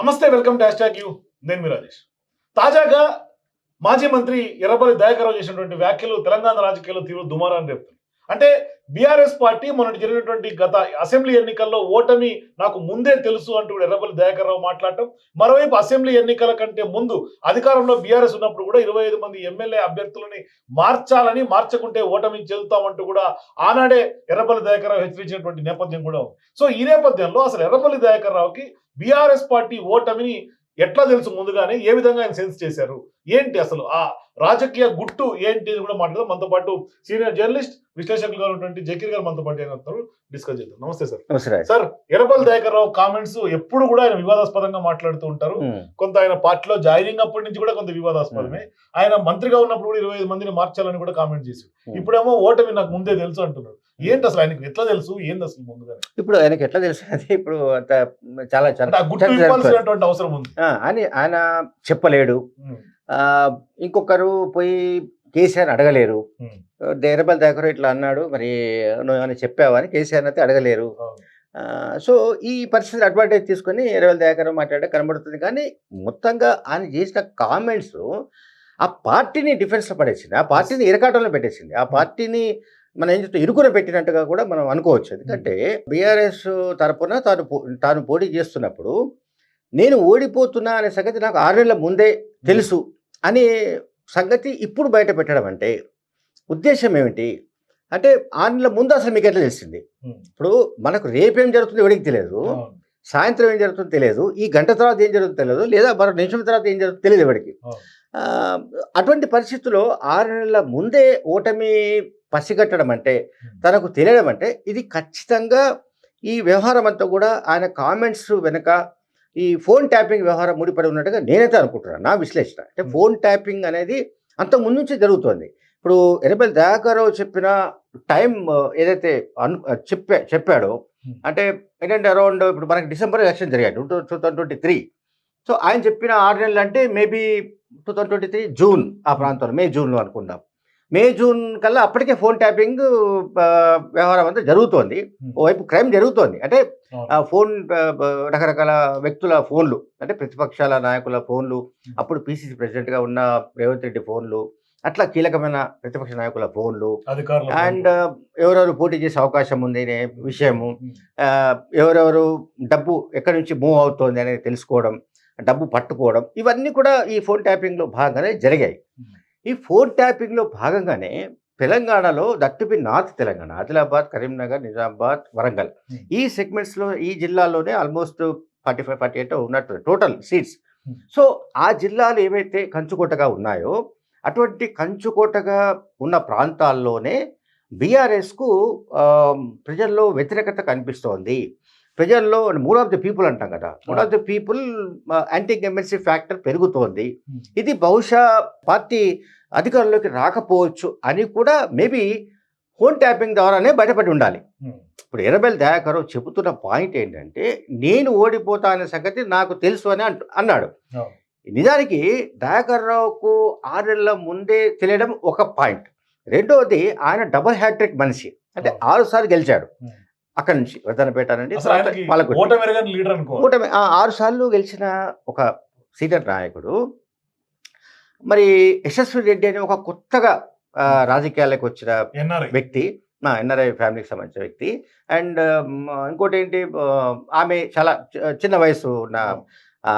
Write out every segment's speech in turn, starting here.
నమస్తే welcome to hash you. నేను మీ రాజేష్. తాజాగా మాజీ మంత్రి ఎర్రబల్లి దయాకరావు చేసినటువంటి వ్యాఖ్యలు తెలంగాణ రాజకీయాల్లో తీవ్ర దుమారాన్ని రేపుతుంది అంటే బీఆర్ఎస్ పార్టీ మొన్నటి జరిగినటువంటి గత అసెంబ్లీ ఎన్నికల్లో ఓటమి నాకు ముందే తెలుసు అంటూ కూడా ఎర్రబల్లి దయాకర్రావు మాట్లాడటం. మరోవైపు అసెంబ్లీ ఎన్నికల కంటే ముందు అధికారంలో బీఆర్ఎస్ ఉన్నప్పుడు కూడా ఇరవై ఐదు మంది ఎమ్మెల్యే అభ్యర్థులని మార్చాలని మార్చకుంటే ఓటమి చెందుతామంటూ కూడా ఆనాడే ఎర్రబల్లి దయాకర్రావు హెచ్చరించినటువంటి నేపథ్యం కూడా ఉంది. సో ఈ నేపథ్యంలో అసలు ఎర్రబల్లి దయాకర్రావుకి బీఆర్ఎస్ పార్టీ ఓటమిని ఎట్లా తెలుసు ముందుగానే? ఏ విధంగా ఆయన సెన్స్ చేశారు? ఏంటి అసలు ఆ రాజకీయ గుట్టు ఏంటి అని కూడా మాట్లాడదాం. మనతో పాటు సీనియర్ జర్నలిస్ట్ విశ్లేషకులుగా ఉన్నటువంటి జకీర్ గారు మనతో పాటు ఆయన డిస్కస్ చేద్దాం. నమస్తే సార్. నమస్తే. సార్ ఎర్రబల్ దయాకర్ రావు కామెంట్స్ ఎప్పుడు కూడా ఆయన వివాదాస్పదంగా మాట్లాడుతూ ఉంటారు. కొంత ఆయన పార్టీలో జాయినింగ్ అప్పటి నుంచి కూడా కొంత వివాదాస్పదమే. ఆయన మంత్రిగా ఉన్నప్పుడు కూడా ఇరవై ఐదు మందిని మార్చాలని కూడా కామెంట్ చేశారు. Hmm. ఇప్పుడేమో ఓటమి నాకు ముందే తెలుసు అంటున్నారు. ఏంటి అసలు ఆయనకు ఎట్లా తెలుసు? ఏంది అసలు ముందుగానే ఇప్పుడు ఆయనకి ఎట్లా తెలుసు అది ఇప్పుడు చాలా అంటే చాలా అవసరం ఉంది. అని ఆయన చెప్పలేడు. ఇంకొకరు పోయి కేసీఆర్ అడగలేరు. దేరబల్ దగ్గర ఇట్లా అన్నాడు మరి నువ్వు ఏమైనా చెప్పావా అని కేసీఆర్ అయితే అడగలేరు. సో ఈ పరిస్థితి అడ్వాంటేజ్ తీసుకొని ఎరవల్ దయాకర్ మాట్లాడే కనబడుతుంది. కానీ మొత్తంగా ఆయన చేసిన కామెంట్స్ ఆ పార్టీని డిఫెన్స్లో పడేసింది. ఆ పార్టీని ఇరకాటంలో పెట్టేసింది. ఆ పార్టీని మనం ఏం చెప్తాం ఇరుకున పెట్టినట్టుగా కూడా మనం అనుకోవచ్చు. ఎందుకంటే బీఆర్ఎస్ తరపున తాను తాను పోటీ చేస్తున్నప్పుడు నేను ఓడిపోతున్నా అనే సంగతి నాకు ఆరు నెలల ముందే తెలుసు. అనే సంగతి ఇప్పుడు బయట పెట్టడం అంటే ఉద్దేశం ఏమిటి? అంటే ఆరు నెలల ముందు అసలు మీకు ఎట్లా తెలిసింది? ఇప్పుడు మనకు రేపేం జరుగుతుందో ఎవరికి తెలియదు. సాయంత్రం ఏం జరుగుతుందో తెలియదు? ఈ గంట తర్వాత ఏం జరుగుతుందో తెలియదు? లేదా మరో నిమిషం తర్వాత ఏం జరుగుతుందో తెలియదు ఎవరికి? అటువంటి పరిస్థితుల్లో ఆరు నెలల ముందే ఓటమి పసిగట్టడం అంటే తనకు తెలియడం అంటే ఇది ఖచ్చితంగా ఈ వ్యవహారం అంతా కూడా ఆయన కామెంట్స్ వెనుక ఈ ఫోన్ ట్యాపింగ్ వ్యవహారం ముడిపడి ఉన్నట్టుగా నేనైతే అనుకుంటున్నాను నా విశ్లేషణ అంటే. ఫోన్ ట్యాపింగ్ అనేది అంత ముందు నుంచి జరుగుతోంది ఇప్పుడు ఎనబెల్ దయాకరావు చెప్పిన టైం ఏదైతే అను చెప్పా చెప్పాడో. అంటే ఏంటంటే అరౌండ్ ఇప్పుడు మనకి డిసెంబర్ ఎలక్షన్ జరిగాయి two two thousand twenty three so ఆయన చెప్పిన ఆరు నెలలు అంటే maybe two thousand twenty three June ఆ ప్రాంతంలో మే జూన్లో అనుకుందాం మే జూన్ కల్లా అప్పటికే ఫోన్ ట్యాపింగ్ వ్యవహారం అంతా జరుగుతోంది. ఓవైపు క్రైమ్ జరుగుతోంది. అంటే ఫోన్ రకరకాల వ్యక్తుల ఫోన్లు అంటే ప్రతిపక్షాల నాయకుల ఫోన్లు అప్పుడు పిసిసి ప్రెసిడెంట్గా ఉన్న రేవంత్ రెడ్డి ఫోన్లు అట్లా కీలకమైన ప్రతిపక్ష నాయకుల ఫోన్లు. అండ్ ఎవరెవరు పోటీ చేసే అవకాశం ఉంది అనే విషయము ఎవరెవరు డబ్బు ఎక్కడి నుంచి మూవ్ అవుతోంది అనేది తెలుసుకోవడం డబ్బు పట్టుకోవడం ఇవన్నీ కూడా ఈ ఫోన్ ట్యాపింగ్లో భాగంగానే జరిగాయి. ఈ ఫోన్ ట్యాపింగ్లో భాగంగానే తెలంగాణలో దట్టుపి నార్త్ తెలంగాణ ఆదిలాబాద్ కరీంనగర్ నిజామాబాద్ వరంగల్. ఈ సెగ్మెంట్స్లో ఈ జిల్లాలోనే almost forty five forty eight ఉన్నట్టు టోటల్ సీట్స్. సో ఆ జిల్లాలు ఏవైతే కంచుకోటగా ఉన్నాయో అటువంటి కంచుకోటగా ఉన్న ప్రాంతాల్లోనే బీఆర్ఎస్కు ప్రజల్లో వ్యతిరేకత కనిపిస్తోంది ప్రజల్లో మూడ్ ఆఫ్ ది పీపుల్ అంటాం కదా. Mood of the people anti MLC factor పెరుగుతోంది. ఇది బహుశా పార్టీ అధికారంలోకి రాకపోవచ్చు అని కూడా మేబీ ఫోన్ ట్యాపింగ్ ద్వారానే బయటపడి ఉండాలి. ఇప్పుడు ఎర్రబెల్ దయాకరావు చెబుతున్న పాయింట్ ఏంటంటే నేను ఓడిపోతా అనే సంగతి నాకు తెలుసు అని అంటు అన్నాడు. నిజానికి దయాకర్ రావుకు ఆరు నెలల ముందే తెలియడం ఒక పాయింట్. రెండవది ఆయన డబుల్ హ్యాట్రిక్ మనిషి. అంటే అవును. ఆరు సార్లు గెలిచాడు. అక్కడి నుంచి వద్దనపేట నుండి కూటమి ఆరు సార్లు గెలిచిన ఒక సీనియర్ నాయకుడు. మరి యశస్వి రెడ్డి అనే ఒక కొత్తగా ఆ, రాజకీయాలకు వచ్చిన వ్యక్తి ఎన్ఆర్ఐ ఫ్యామిలీకి సంబంధించిన వ్యక్తి. అండ్ ఇంకోటి ఏంటి ఆమె చాలా చిన్న వయసు ఉన్న ఆ,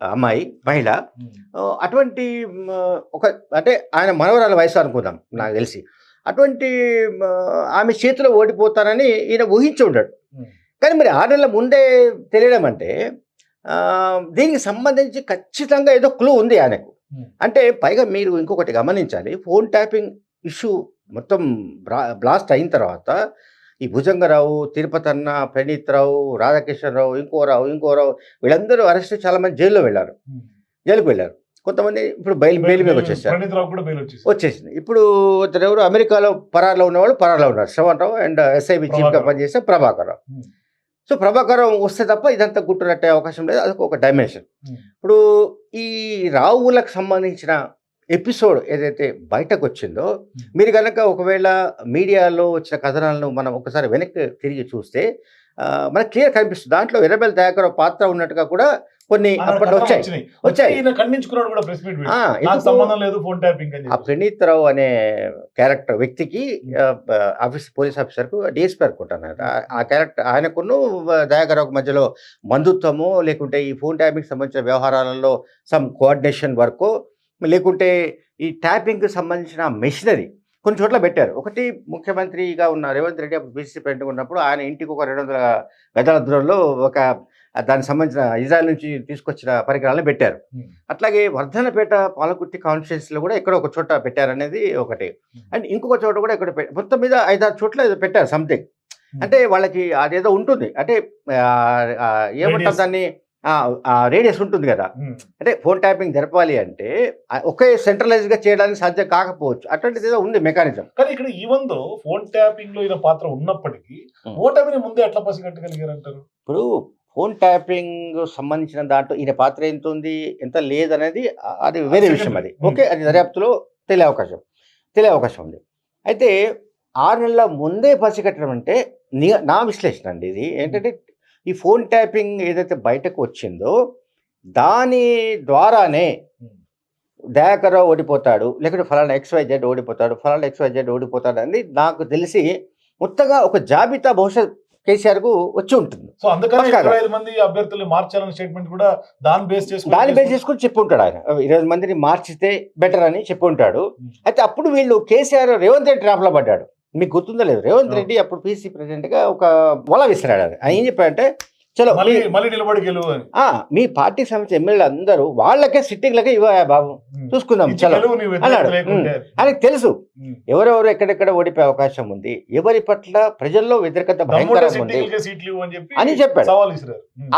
అమ్మాయి మహిళ. ఆ, అటువంటి ఒక అంటే ఆయన మనవరాల వయసు అనుకుందాం నాకు తెలిసి. అటువంటి ఆమె చేతిలో ఓడిపోతానని ఈయన ఊహించి ఉమ్, కానీ మరి ఆరు నెలల ముందే తెలియడం అంటే దీనికి సంబంధించి ఖచ్చితంగా ఏదో క్లూ ఉంది ఆయనకు అంటే పైగా మీరు ఇంకొకటి గమనించాలి ఫోన్ ట్యాపింగ్ ఇష్యూ మొత్తం బ్లాస్ట్ అయిన తర్వాత ఈ భుజంగరావు తిరుపతి అన్న ప్రణీత్ రావు రాధాకిషన్ రావు ఇంకో రావు ఇంకో రావు వీళ్ళందరూ అరెస్ట్ చాలా మంది జైల్లో వెళ్ళారు. జైలుకు వెళ్ళారు. కొంతమంది ఇప్పుడు బయలు బెయిల్ మీద వచ్చేసారు. వచ్చేసింది. ఇప్పుడు ఇతను ఎవరు? అమెరికాలో పరార్లో ఉన్నవాళ్ళు పరార్లో ఉన్నారు. శ్రవణ్ రావు అండ్ ఎస్ఐబి చీఫ్గా. పనిచేసే ప్రభాకర్ రావు. సో ప్రభాకరం వస్తే తప్ప ఇదంతా గుట్టునట్టే అవకాశం లేదు. అదొక ఒక డైమెన్షన్. ఇప్పుడు ఈ రావులకు సంబంధించిన ఎపిసోడ్ ఏదైతే బయటకు వచ్చిందో మీరు కనుక ఒకవేళ మీడియాలో వచ్చిన కథనాలను మనం ఒకసారి వెనక్కి తిరిగి చూస్తే మనకు క్లియర్ కనిపిస్తుంది. దాంట్లో ఎర్రబెల్ దయాకర్ పాత్ర ఉన్నట్టుగా కూడా కొన్ని అప్పట్లో కథనాలు వచ్చాయి. వచ్చాయి. ఖండించుకున్నాడు కూడా ప్రెస్ మీట్? సంబంధం లేదు ఫోన్ ట్యాపింగ్ అని ఆ. ప్రణీత్ రావు అనే క్యారెక్టర్ వ్యక్తికి ఆఫీస్ పోలీస్ ఆఫీసర్కు డిఎస్పీ అనుకుంటాను ఆ- ఆ క్యారెక్టర్ ఆయనకును దయాకరావుకు మధ్యలో బంధుత్వము లేకుంటే ఈ ఫోన్ ట్యాపింగ్ సంబంధించిన వ్యవహారాలలో సమ్ కోఆర్డినేషన్ వర్క్ లేకుంటే ఈ ట్యాపింగ్కి సంబంధించిన మెషినరీ కొన్ని చోట్ల పెట్టారు ఒకటి ముఖ్యమంత్రిగా ఉన్న రేవంత్ రెడ్డి అప్పుడు బీసీ ప్రెసిడెంట్ ఉన్నప్పుడు ఆయన ఇంటికి ఒక రెండు వందల గజాల దూరంలో ఒక దానికి సంబంధించిన ఇజ్రాయల్ నుంచి తీసుకొచ్చిన పరికరాలను పెట్టారు. అట్లాగే వర్ధనపేట పాలకుర్తి కాన్స్టిట్యున్సీలో కూడా ఎక్కడో ఒక చోట పెట్టారనేది ఒకటి. అండ్ ఇంకొక చోట కూడా ఇక్కడ మొత్తం మీద ఐదారు చోట్ల ఏదో పెట్టారు సంథింగ్. అంటే వాళ్ళకి అదేదో ఉంటుంది. అంటే ఏమంటారు. దాన్ని? రేడియస్ ఉంటుంది కదా. ఉమ్. అంటే ఫోన్ ట్యాపింగ్ జరపాలి అంటే ఒకే centralized గా చేయడానికి సాధ్యం కాకపోవచ్చు. అటువంటిది ఏదో ఉంది మెకానిజం కానీ ఇక్కడ ఈవెన్ దో ఫోన్ ట్యాపింగ్లో ఈయన పాత్ర ఉన్నప్పటికీ Hmm. ఓటమిని ముందే ఎట్లా పసిగట్టగలిగారు అంటారు ఇప్పుడు ఫోన్ ట్యాపింగ్ సంబంధించిన దాంట్లో ఈయన పాత్ర ఎంత ఉంది ఎంత లేదనేది అది వేరే విషయం అది. Hmm. ఓకే అది దర్యాప్తులో తెలియ అవకాశం తెలియ అవకాశం ఉంది. అయితే ఆరు నెలల ముందే పసిగట్టడం అంటే నా విశ్లేషణ అండి ఇది. ఏంటంటే ఈ ఫోన్ ట్యాపింగ్ ఏదైతే బయటకు వచ్చిందో దాని ద్వారానే. దయాకర్రావు ఓడిపోతాడు లేకుంటే ఫలానా ఎక్స్వైజెడ్ ఓడిపోతాడు ఫలానా ఎక్స్వైజెడ్ ఓడిపోతాడు అని నాకు తెలిసి మొత్తగా ఒక జాబితా బహుశా కేసీఆర్కు వచ్చి ఉంటుంది. సో అందుకని. ఇరవై ఐదు మంది అభ్యర్థులు మార్చాలన్న స్టేట్మెంట్ కూడా దాన్ని బేస్ చేసుకుని దాన్ని బేస్ చేసుకుని చెప్పి ఉంటాడు ఆయన. ఇరవై మందిని మార్చితే బెటర్ అని చెప్పి ఉంటాడు. అయితే అప్పుడు వీళ్ళు కేసీఆర్ రేవంత్ రెడ్డి ట్రాప్లో పడ్డాడు. మీకు గుర్తుందో లేదు రేవంత్. రెడ్డి అప్పుడు పీసీ ప్రెసిడెంట్గా ఒక వల విసిరాడు అది ఆయన ఏం చెప్పాడంటే చలో మళ్ళీ నిలబడి మీ పార్టీ సంబంధించిన ఎమ్మెల్యే అందరూ వాళ్ళకే సిట్టింగ్లకే ఇవ్వ బాబు. చూసుకుందాం చలో అన్నాడు. ఆయనకు తెలుసు. ఎవరెవరు ఎక్కడెక్కడ ఓడిపోయే అవకాశం ఉంది ఎవరి పట్ల ప్రజల్లో వ్యతిరేకత భయంకరంగా ఉంది అని చెప్పి అని చెప్పాడు.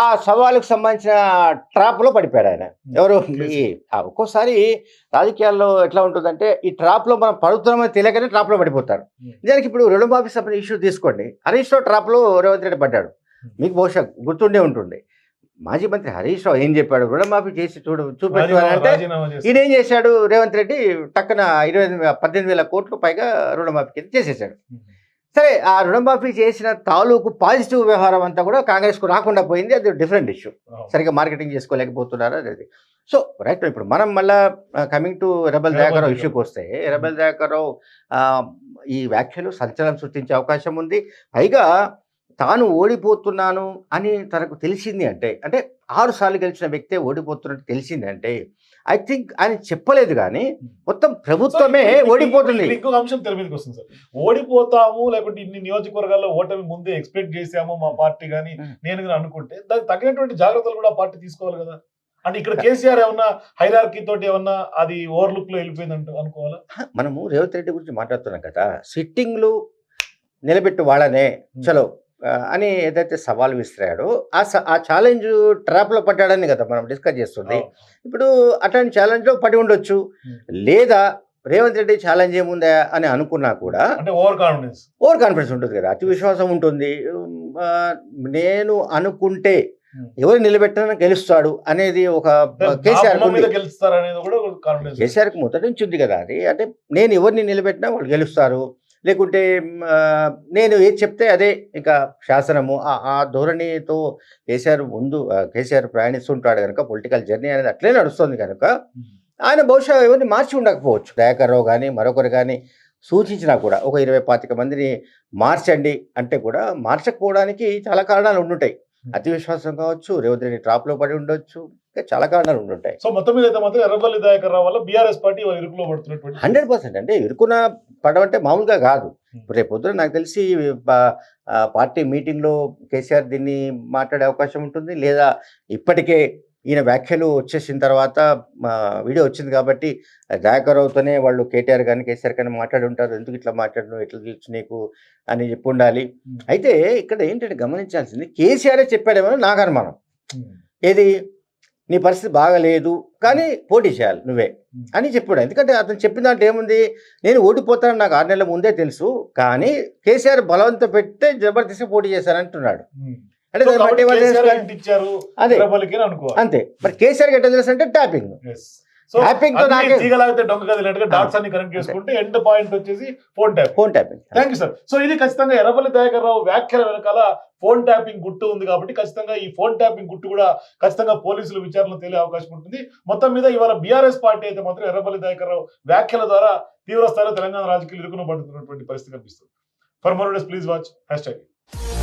ఆ సవాలుకు సంబంధించిన ట్రాప్లో పడిపోయాడు ఆయన ఎవరు ఒక్కోసారి రాజకీయాల్లో ఎట్లా ఉంటుందంటే ఈ ట్రాప్లో మనం పడుతున్నామని తెలియకనే ట్రాప్లో పడిపోతారు. దానికి ఇప్పుడు రుణమాఫీ సంబంధించిన ఇష్యూ తీసుకోండి హరీష్ రావు ట్రాప్లో రేవంత్ రెడ్డి పడ్డాడు. మీకు బహుశా గుర్తుండే ఉంటుంది మాజీ మంత్రి హరీష్ రావు ఏం చెప్పాడు రుణమాఫీ చేసి చూడు చూపెట్టు అని రాజీనామా- అంటే రాజీనామా చేస్తారు. ఈయన ఏం చేశాడు? రేవంత్ రెడ్డి టక్కన ఇరవై పద్దెనిమిది వేల కోట్లు పైగా రుణమాఫీ కింద చేసేసాడు. సరే ఆ రుణమాఫీ చేసిన తాలూకు పాజిటివ్ వ్యవహారం అంతా కూడా కాంగ్రెస్కు రాకుండా పోయింది. అది డిఫరెంట్ ఇష్యూ. సరిగ్గా మార్కెటింగ్ చేసుకోలేకపోతున్నారు? అనేది సో రైట్ ఇప్పుడు మనం మళ్ళా coming to rebel Dayakar Rao Dayakar. ఇష్యూకి వస్తే రెబల్ దయాకరావు ఈ వ్యాఖ్యలు సంచలనం సృష్టించే అవకాశం ఉంది. పైగా తాను ఓడిపోతున్నాను అని తనకు తెలిసింది అంటే అంటే ఆరు సార్లు గెలిచిన వ్యక్తే ఓడిపోతున్నట్టు తెలిసింది అంటే ఐ థింక్ ఆయన చెప్పలేదు కానీ మొత్తం ప్రభుత్వమే ఓడిపోతుంది. ఇంకొక అంశం తెర మీదకి వస్తుంది సార్. ఓడిపోతాము లేకుంటే ఇన్ని నియోజకవర్గాల్లో ఓటమి ముందే ఎక్స్పెక్ట్ చేసాము మా పార్టీ కానీ. నేను కానీ అనుకుంటే దానికి తగినటువంటి జాగ్రత్తలు కూడా పార్టీ తీసుకోవాలి కదా. అంటే ఇక్కడ కేసీఆర్ ఏమన్నా హైరార్కీ తోటి ఏమన్నా అది ఓవర్లుక్లో వెళ్ళిపోయింది అంటూ అనుకోవాలా? మనము రేవంత్ రెడ్డి గురించి మాట్లాడుతున్నాం కదా. సిట్టింగ్లు నిలబెట్టు వాళ్ళనే. చలో అని ఏదైతే సవాల్ విసిరాడో ఆ స- ఆ ఛాలెంజ్ ట్రాప్లో పడ్డాడని కదా మనం డిస్కస్ చేస్తుంది. ఇప్పుడు అట్లాంటి ఛాలెంజ్లో పడి ఉండొచ్చు. లేదా రేవంత్ రెడ్డి ఛాలెంజ్ ఏముందా అని అనుకున్నా కూడా అంటే ఓవర్ కాన్ఫిడెన్స్ ఓవర్ కాన్ఫిడెన్స్ ఉంటుంది కదా. అతి విశ్వాసం ఉంటుంది. నేను అనుకుంటే. ఎవరు నిలబెట్టినా గెలుస్తాడు అనేది ఒక కేసీఆర్ కేసీఆర్కి మొదటి నుంచి ఉంది కదా అది. అంటే నేను ఎవరిని నిలబెట్టినా వాళ్ళు గెలుస్తారు. లేకుంటే నేను ఏది చెప్తే అదే. ఇంకా శాసనము ఆ ధోరణితో కేసీఆర్ ముందు కేసీఆర్ ప్రయాణిస్తుంటాడు కనుక పొలిటికల్ జర్నీ అనేది అట్లే నడుస్తుంది కనుక ఆయన బహుశా ఎవరిని మార్చి ఉండకపోవచ్చు. దయాకర్ రావు కానీ మరొకరు కానీ సూచించినా కూడా ఒక ఇరవై పాతిక మందిని మార్చండి అంటే కూడా మార్చకపోవడానికి చాలా కారణాలు ఉండుంటాయి. అతి విశ్వాసం కావచ్చు రేవంత్ రెడ్డి ట్రాప్లో పడి ఉండొచ్చు ఇంకా చాలా కారణాలు ఉండుంటాయి. సో మొత్తం మీద అయితే మాత్రం ఎర్రబల్లి దయాకర్ రావు వల్ల బీఆర్ఎస్ పార్టీ ఇరుకులో పడుతున్నటువంటి హండ్రెడ్ పర్సెంట్ అంటే ఇరుకున్న పడమంటే మామూలుగా కాదు. రేపు పొద్దున నాకు తెలిసి పార్టీ మీటింగ్లో కేసీఆర్ దీన్ని మాట్లాడే అవకాశం ఉంటుంది లేదా ఇప్పటికే ఈయన వ్యాఖ్యలు వచ్చేసిన తర్వాత వీడియో వచ్చింది కాబట్టి దయాకర్ రావుతోనే వాళ్ళు కేటీఆర్ కానీ కేసీఆర్ కానీ మాట్లాడి ఉంటారు. ఎందుకు ఇట్లా మాట్లాడను? ఎట్లా తెలుసు నీకు? అని చెప్పి ఉండాలి. అయితే ఇక్కడ ఏంటంటే గమనించాల్సింది కేసీఆరే చెప్పాడేమో నాకు అనుమానం. ఏది? నీ పరిస్థితి బాగలేదు కానీ పోటీ చేయాలి నువ్వే. అని చెప్పాడు. ఎందుకంటే అతను చెప్పిన దాంట్లో ఏముంది? నేను ఓడిపోతాను నాకు ఆరు నెలల ముందే తెలుసు కానీ కేసీఆర్ బలవంత పెడితే జబర్దస్త్ పోటీ చేశానంటున్నాడు. అంటే కేసీఆర్ అంతే. మరి కేసీఆర్కి ఎట్లా తెలుసు అంటే ట్యాపింగ్ Tapping తో నాకే- తీగలాగితే డొంక కదిలినట్టుగా డాట్స్ అన్ని కనెక్ట్ చేసుకుంటే ఎండ్ పాయింట్ వచ్చేసి phone tap phone tapping thank you sir so ఇది ఖచ్చితంగా ఎర్రబల్లి దయాకర్ రావు వ్యాఖ్యల వెనకాల ఫోన్ ట్యాపింగ్ గుట్టు ఉంది కాబట్టి ఖచ్చితంగా ఈ ఫోన్ ట్యాపింగ్ గుట్టు కూడా ఖచ్చితంగా పోలీసులు విచారణ తేలే అవకాశం ఉంటుంది. మొత్తం మీద ఇవాళ బీఆర్ఎస్ పార్టీ అయితే మాత్రం ఎర్రబల్లి దయాకర్ రావు వ్యాఖ్యల ద్వారా తీవ్ర స్థాయిలో తెలంగాణ రాజకీయాలు ఇరుకున పడుతున్నటువంటి పరిస్థితి కనిపిస్తుంది. For more days please watch hashtag